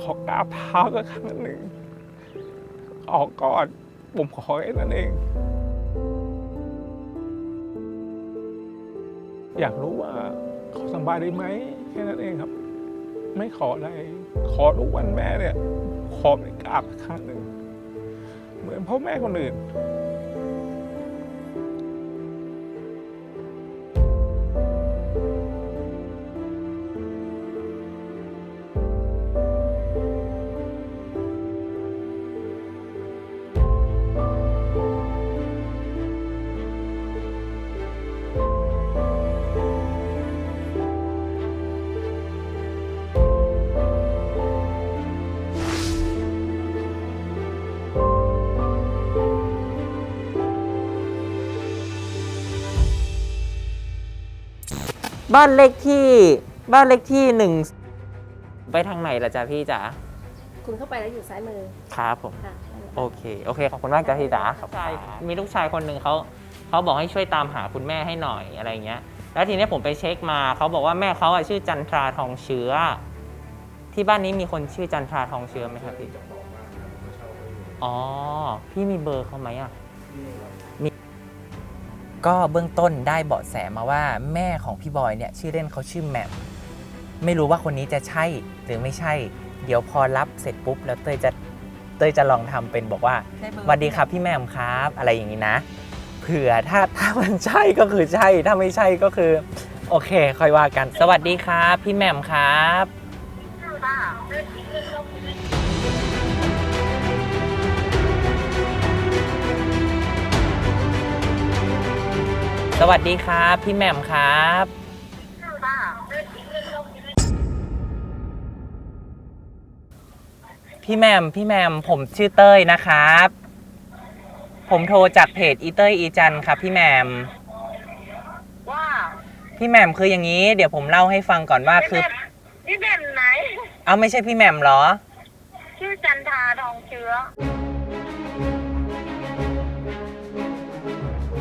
ขอกราบเท้าสักครั้งหนึ่ง ออกก่อนผมขอแค่นั้นเอง อยากรู้ว่าเขาสบายไดีไหมแค่นั้นเองครับ ไม่ขออะไร ขอทุกวันแม่เนี่ย ขอไปกราบสักครั้งหนึ่ง เหมือนพ่อแม่คนอื่น บ้านเลขที่บ้านเลขที่หนึ่งไปทางไหนล่ะจ๊ะพี่จ๋าคุณเข้าไปแล้วอยู่ซ้ายมือครับผม ค่ะโอเค โอเค ขอบคุณมากจ้ะพี่จ๋าชายมีลูกชายคนหนึ่งเขาเขาบอกให้ช่วยตามหาคุณแม่ให้หน่อยอะไรเงี้ย แล้วทีนี้ผมไปเช็คมาเขาบอกว่าแม่เขาอะชื่อจันทราทองเชื้อ ที่บ้านนี้มีคนชื่อจันทราทองเชื้อไหมครับพี่ อ๋อ พี่มีเบอร์เขาไหมอะ มี ก็เบื้องต้นได้เบาะแสมาว่าแม่ของพี่บอยเนี่ยชื่อเล่นเขาชื่อแหม่มไม่รู้ว่าคนนี้จะใช่หรือไม่ใช่ เดี๋ยวพอรับเสร็จปุ๊บ แล้วเต้ยจะเต้ยจะลองทำเป็นบอกว่าสวัสดีครับพี่แหม่มครับ อะไรอย่างนี้นะ เผื่อถ้าถ้ามันใช่ก็คือใช่ถ้าไม่ใช่ก็คือ โอเคค่อยว่ากัน สวัสดีครับ พี่แหม่มครับ สวัสดีครับ พี่แหม่มครับ พี่แหม่มพี่แหม่มผมชื่อเต้ยนะครับ ผมโทรจากเพจอีเต้ยอีจันครับพี่แหม่มว่าพี่แหม่มคืออย่างนี้ เดี๋ยวผมเล่าให้ฟังก่อนว่าคือ พี่แบบไหน เอาไม่ใช่พี่แหม่มเหรอ ชื่อจันทาทองเชื้อ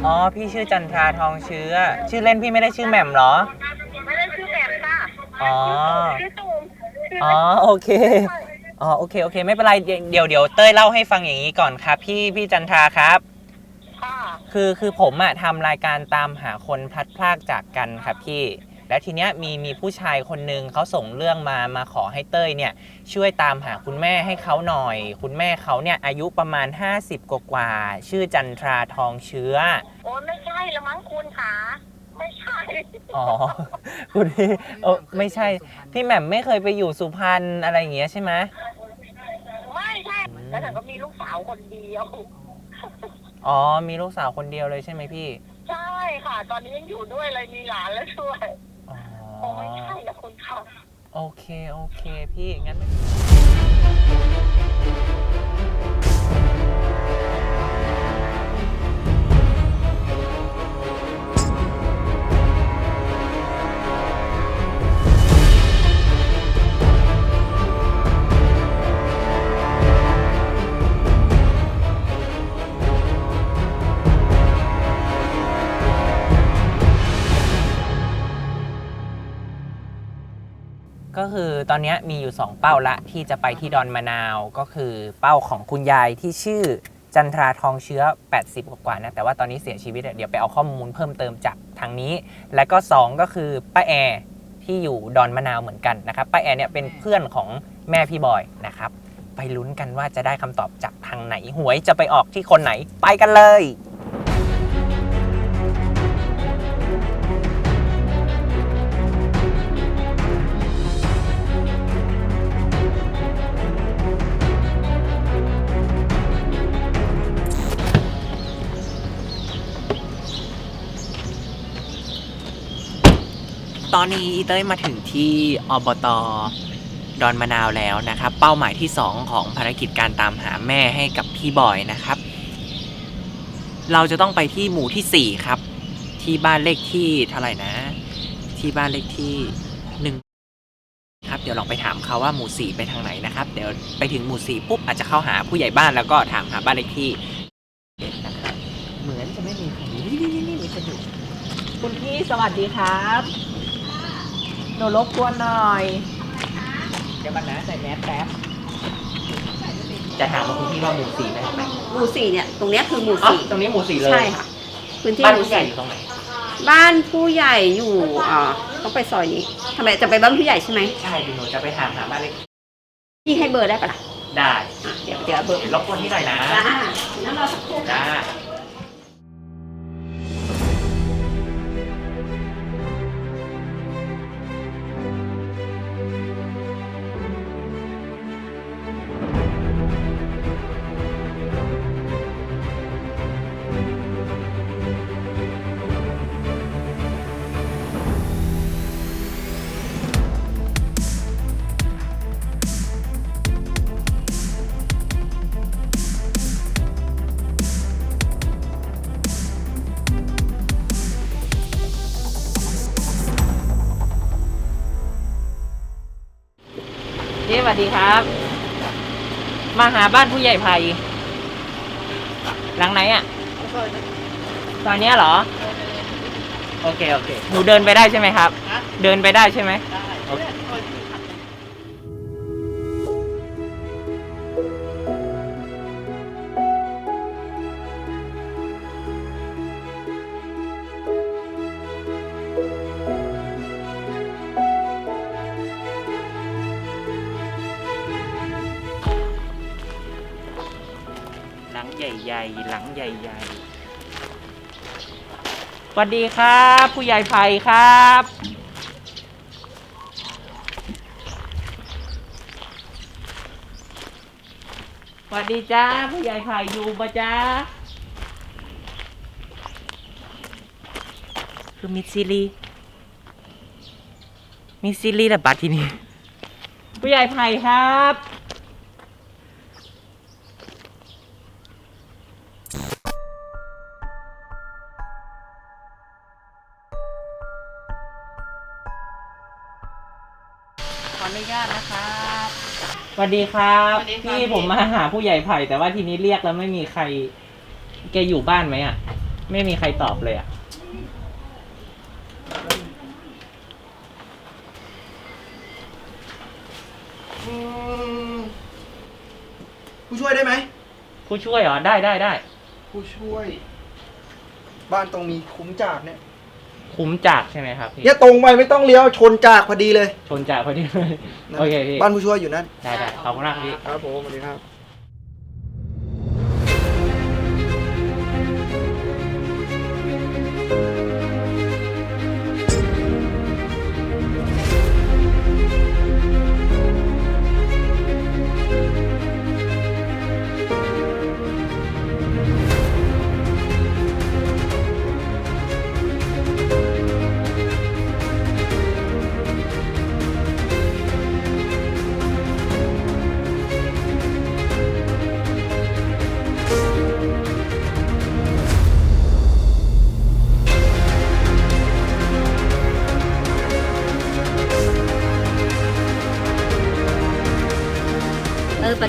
อ๋อ พี่ชื่อจันทราทองเชื้อ ชื่อเล่นพี่ไม่ได้ชื่อแหม่มเหรอ ไม่ได้ชื่อแบบค่ะอ๋อ ชื่อตูมชื่ออ๋อ โอเค อ๋อ โอเค โอเค ไม่เป็นไร เดี๋ยวเดี๋ยวเดี๋ยวเต้ยเล่าให้ฟังอย่างนี้ก่อนครับ พี่ พี่จันทราครับ ค่ะ คือ คือผมอะทำรายการตามหาคนพลัดพรากจากกันครับพี่ แล้วทีเนี้ยมีมีผู้ชายคนหนึ่งเขาส่งเรื่องมามาขอให้เต้ยเนี่ยช่วยตามหาคุณแม่ให้เขาหน่อย คุณแม่เขาเนี่ยอายุประมาณ 50 กว่ากว่าๆชื่อจันทราทองเชื้อ โอ้ไม่ใช่ละมั้งคุณค่ะไม่ใช่ อ๋อ คุณพี่เออไม่ใช่ พี่แหม่มไม่เคยไปอยู่สุพรรณอะไรอย่างเงี้ยใช่ไหม ไม่ใช่แล้วฉันก็มีลูกสาวคนเดียว อ๋อ มีลูกสาวคนเดียวเลยใช่ไหมพี่ ใช่ค่ะ ตอนนี้ยังอยู่ด้วยเลยมีหลานแล้วช่วย อ๋อโอ้ไม่ใช่ละคุณค่ะโอเค โอเค พี่ งั้น ตอนนี้มีอยู่ 2 เป้าละที่จะไปที่ดอนมะนาวก็คือเป้าของคุณยายที่ชื่อจันทราทองเชื้อ 80 กว่านะแต่ว่าตอนนี้เสียชีวิตเดี๋ยวไปเอาข้อมูลเพิ่มเติมจากทางนี้ และก็ 2 ก็คือป้าแอร์ที่อยู่ดอนมะนาวเหมือนกันนะครับป้าแอร์เนี่ยเป็นเพื่อนของแม่พี่บอยนะครับไปลุ้นกันว่าจะได้คำตอบจากทางไหนหวยจะไปออกที่คนไหนไปกันเลย ตอนนี้อีเต้ยมาถึงที่อบตดอนมะนาวแล้วนะครับ เป้าหมายที่ 2 ของภารกิจการตามหาแม่ให้กับพี่บอยนะครับ เราจะต้องไปที่หมู่ที่ 4 ครับ ที่บ้านเลขที่เท่าไหร่นะ ที่บ้านเลขที่หนึ่งครับเดี๋ยวลองไปถามเขาว่าหมู่4ไปทางไหนนะครับ เดี๋ยวไปถึงหมู่4ปุ๊บอาจจะเข้าหาผู้ใหญ่บ้านแล้วก็ถามหาบ้านเลขที่นะครับเหมือนจะไม่มีใครนี่นี่นี่นี่มีคนอยู่คุณพี่สวัสดีครับ หนูรบกวนหน่อย เดี๋ยวมันนะใส่แมสแป๊บจะถามว่าคุณพี่ว่าหมู่สี่ไหมไหมหมู่สี่เนี่ย ตรงเนี้ยคือหมู่อ๋อสี่ตรงนี้หมู่สี่เลยใช่ค่ะพื้นที่บ้านหมู่ผู้ใหญ่สี่อยู่ตรงไหน บ้านผู้ใหญ่อยู่อ่าต้องไปซอยนี้ทำไมจะไปบ้านผู้ใหญ่ใช่ไหมใช่เดี๋ยวหนูจะไปถามหาบ้านเล็กพี่ให้เบอร์ได้ปะล่ะได้ อะเดี๋ยวเดี๋ยวเอาเบอร์เดี๋ยวรบกวนที่หน่อยนะ จ้านั่นเราสักครู่จ้า วัสดีครับ มาหาบ้านผู้ใหญ่ไผ่หลังไหนอะซอยเนี้ยเหรอ โอเค โอเค หนูเดินไปได้ใช่ไหมครับ เดินไปได้ใช่ไหม หลังใหญ่ๆ หลังใหญ่ๆสวัสดีครับ ผู้ใหญ่ไผ่ครับ สวัสดีจ้า ผู้ใหญ่ไผ่อยู่ปะจ้า คือมิซิลีมิซิลีระบาดที่นี่ ผู้ใหญ่ไผ่ครับ สวัสดีครับพี่ผมมาหาผู้ใหญ่ไผ่แต่ว่าทีนี้เรียกแล้วไม่มีใคร แกอยู่บ้านไหมอะ ไม่มีใครตอบเลยอะผู้ช่วยได้ไหม ผู้ช่วยเหรอได้ได้ได้ผู้ช่วย บ้านตรงมีคุ้มจากเนี่ย คุ้มจากใช่ไหมครับพี่เนี่ยตรงไปไม่ต้องเลี้ยวชนจากพอดีเลยชนจากพอดีเลยนะโอเคพี่บ้านผู้ช่วยอยู่นั่นได้ได้ขอบคุณมากพี่ ครับผมสวัสดีครับ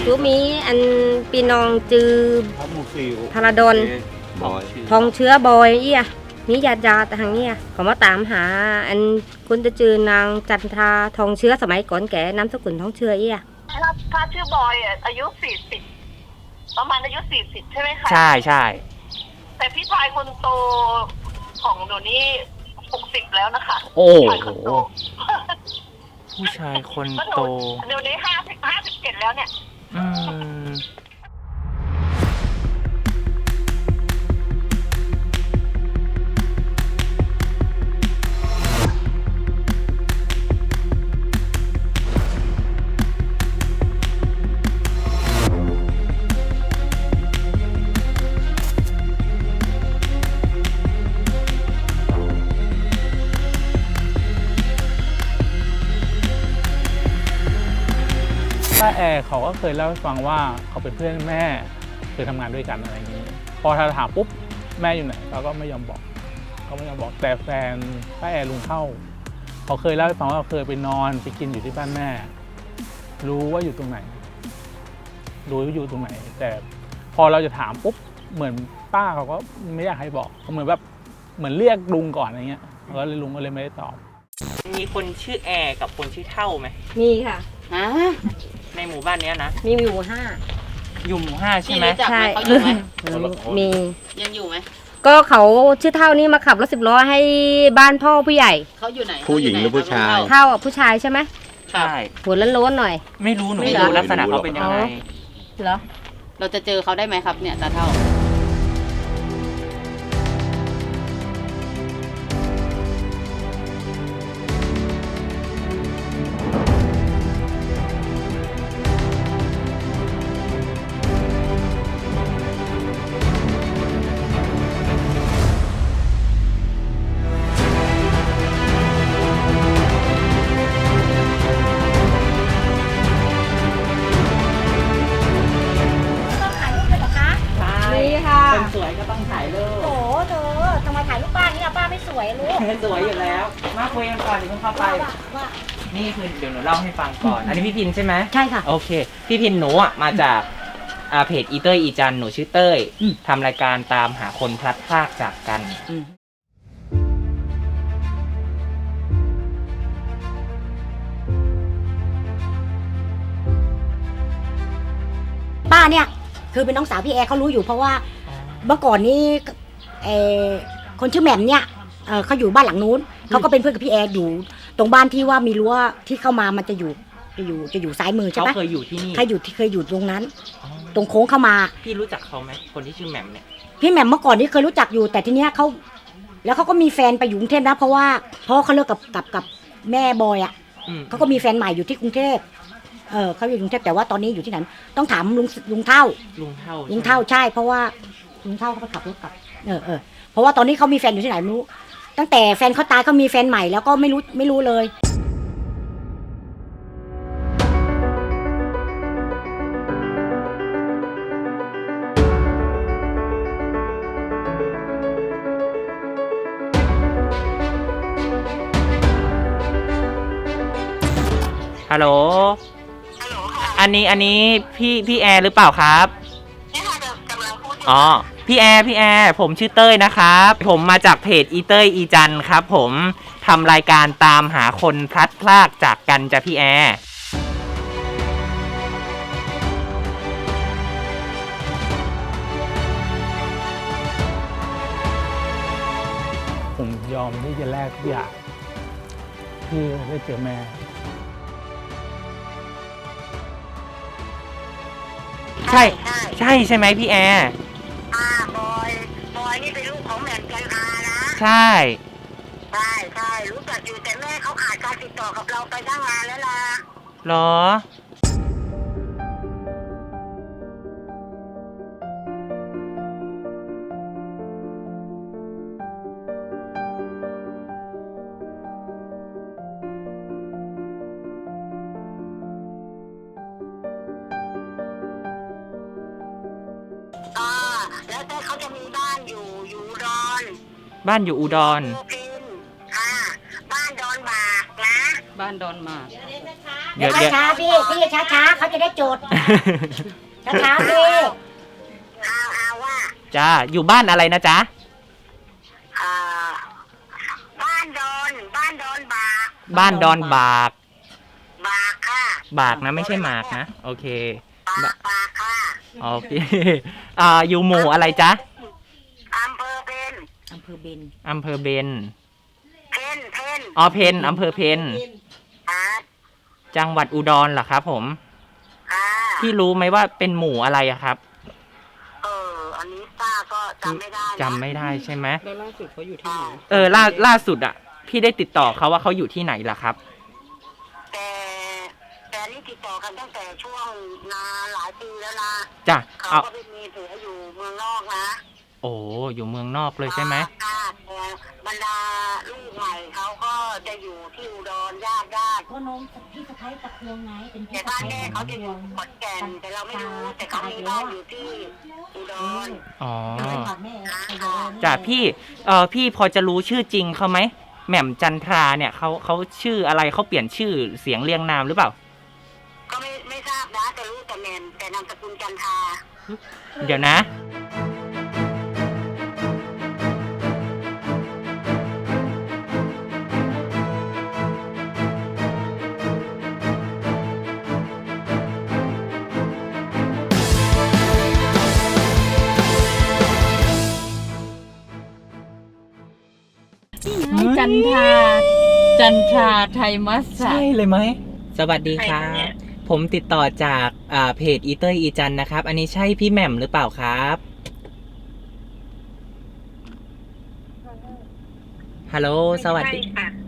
จจุบันมีอันปีนองจือพาราดอนทองเชื้อบอยเอี้ยนี่ญาติญาติทางเนี้ยเขามาตามหา อันคุณจะจือนางจันทราทองเชื้อสมัยก่อนแก่น้ำสกุลทองเชื้อเอี้ยถ้าถ้าชื่อบอยอะอายุสี่สิบประมาณอายุสี่สิบใช่ไหมคะใช่ใช่แต่พี่ชายคนโตของหนูนี่หกสิบแล้วนะคะโอ้พี่ชายโหคนโตผู้ชายคนก็หนูโตเดี๋ยวนี้ห้าสิบห้าสิบเจ็ดแล้วเนี่ย อืม แอร์เขาก็เคยเล่าให้ฟังว่าเขาเป็นเพื่อนแม่เคยทำงานด้วยกันอะไรอย่างนี้ พอถ้าถามปุ๊บแม่อยู่ไหนเขาก็ไม่ยอมบอกเขาไม่ยอมบอกแต่แฟนป้าแอร์ลุงเข้าเขาเคยเล่าให้ฟังว่าเคยไปนอนไปกินอยู่ที่บ้านแม่ รู้ว่าอยู่ตรงไหน รู้ว่าอยู่ตรงไหน แต่พอเราจะถามปุ๊บเหมือนป้าเขาก็ไม่อยากให้บอกเหมือนแบบเหมือนเรียกลุงก่อนอะไรเงี้ยแล้วลุงก็เลยไม่ได้ตอบ มีคนชื่อแอร์กับคนชื่อเท่าไหมมีค่ะอ่า ในหมู่บ้านเนี้ยนะมีอยู่ห้าอยู่หมู่ห้าใช่ไหมพี่รู้จักใช่เขาอยู่ไหมมี ยังอยู่ไหมก็เขาชื่อเท่านี้มาขับรถสิบล้อให้บ้านพ่อผู้ใหญ่ เขาอยู่ไหนผู้หญิงหรือผู้ชาย เท่าอะผู้ชายใช่ไหมใช่หัวโล้นๆหน่อย ไม่รู้หนูไม่ไม่รู้ รู้ลักษณะเขาเป็นยังไง เหรอ เราจะเจอเขาได้ไหมครับเนี่ยตาเท่า วยลูกสวยอยู่แล้ว มาคุยกันก่อนเดี๋ยวเพิ่งเข้าไปนี่คือเดี๋ยวหนูเล่าให้ฟังก่อน อันนี้พี่พินใช่ไหมใช่ค่ะ โอเค พี่พินหนูอะมาจากอ่าเพจอีเตอร์อีจันหนูชื่อเต้ยทำรายการตามหาคนพลัดพรากจากกัน ป้าเนี่ย คือเป็นน้องสาวพี่แอร์เขารู้อยู่เพราะว่าเมื่อก่อนนี้เออคนชื่อแหม่มเนี่ย เอ่อเขาอยู่บ้านหลังนู้นเขาก็เป็นเพื่อนกับพี่แอร์อยู่ตรงบ้านที่ว่ามีรั้วที่เข้ามามันจะอยู่จะอยู่จะอยู่ซ้ายมือใช่เขาไหมเคยอยู่ที่นี่ใครอยู่ที่เคยอยู่ตรงนั้นตรงโค้งเข้ามา พี่รู้จักเขาไหมคนที่ชื่อแหม่มเนี่ย พี่แหม่มเมื่อก่อนนี่เคยรู้จักอยู่ แต่ทีเนี้ยเขาแล้วเขาก็มีแฟนไปอยู่กรุงเทพนะเพราะว่าเพราะเขาเลิกกับกับกับแม่บอยอะอืมเขาก็มีแฟนใหม่อยู่ที่กรุงเทพเออเขาอยู่กรุงเทพแต่ว่าตอนนี้อยู่ที่ไหนต้องถามลุงลุงเท่า ลุงเท่าลุงเท่าใช่ เพราะว่าลุงเท่าเขาไปขับรถกลับเออเออเพราะว่าตอนนี้เขามีแฟนอยู่ที่ไหนไม่รู้ ตั้งแต่แฟนเขาตายเขามีแฟนใหม่แล้วก็ไม่รู้ไม่รู้เลยฮัลโหล ฮัลโหลค่ะอันนี้อันนี้พี่พี่แอร์หรือเปล่าครับนี่ค่ะกำลังพูดอยู่อ๋อ พี่แอร์พี่แอร์ผมชื่อเต้ยนะครับ ผมมาจากเพจอีเต้ยอีจันครับ ผมทำรายการตามหาคนพลัดพรากจากกันจ้ะพี่แอร์ผมยอมที่จะแลกทุกอย่างเพื่อได้เจอแม่ ใช่ ใช่ใช่ใช่ไหมพี่แอร์ ใช่ ใช่ใช่รู้จักอยู่แต่แม่เขาขาดการติดต่อกับเราไปตั้งนานแล้วล่ะเหรอ บ้านอยู่อุดรโอพินค่ะ บ้านดอนบากนะบ้านดอนหมาก เดี๋ยวเดี๋ยว ช้าๆพี่พี่ช้าๆเขาจะได้โจทย์ช้าๆพี่เอาเอาว่าจ้า อยู่บ้านอะไรนะจ๊ะอ่าบ้านดอนบ้านดอนบากบ้านดอนบากบากค่ะบากนะไม่ใช่หมากนะ โอเค บากบากค่ะโอเคอ่าอยู่หมู่อะไรจ๊ะ อำเภอเพน อำ เภอเบนอำเภอเบนเพนเพนอ๋อเพนอำเภอเพนครับจังหวัดอุดรเหรอครับ ผม ค่ะพี่รู้ไหมว่าเป็นหมู่อะไรอะครับเอออันนี้ป้าก็จำไม่ได้นะจำไม่ได้ใช่ไหมแล้วล่าสุดเขาอยู่ที่ไหนเออล่าล่าสุดอะพี่ได้ติดต่อเขาว่าเขาอยู่ที่ไหนล่ะครับ แต่แต่นี่ติดต่อกันตั้งแต่ช่วงนานหลายปีแล้วนะจ้ะเขาเอาก็ไปมีผัวอยู่เมืองนอกนะโอ้อยู่เมืองนอกเลยใช่ไหมค่ะแต่บรรดาลูกใหม่เขาก็จะอยู่ที่อุดรญาติญาติพ่อน้องพี่สะพ้ายตะควงไงเป็นพี่แต่สะบ้านพ้ายแม่เขาจะอยู่ขอนแก่นแต่เราไม่รู้แต่เขามีบ้านอยู่ที่อุดรอ๋อเป็นผักแม่ไปเลยจ้ะพี่เออพี่พอจะรู้ชื่อจริงเขาไหมแหม่มจันทราเนี่ยเขาเขาชื่ออะไรเขาเปลี่ยนชื่อเสียงเรียงนามหรือเปล่า ก็ไม่ไม่ทราบนะแต่รู้แต่แมนแต่นามสกุลจันทรา เดี๋ยวนะ จันทราไทยมัสสะใช่เลยไหม สวัสดีครับ ผมติดต่อจากอ่าเพจอีเตอร์อีจันนะครับ อันนี้ใช่พี่แหม่มหรือเปล่าครับ ฮัลโหล สวัสดีใช่ค่ะ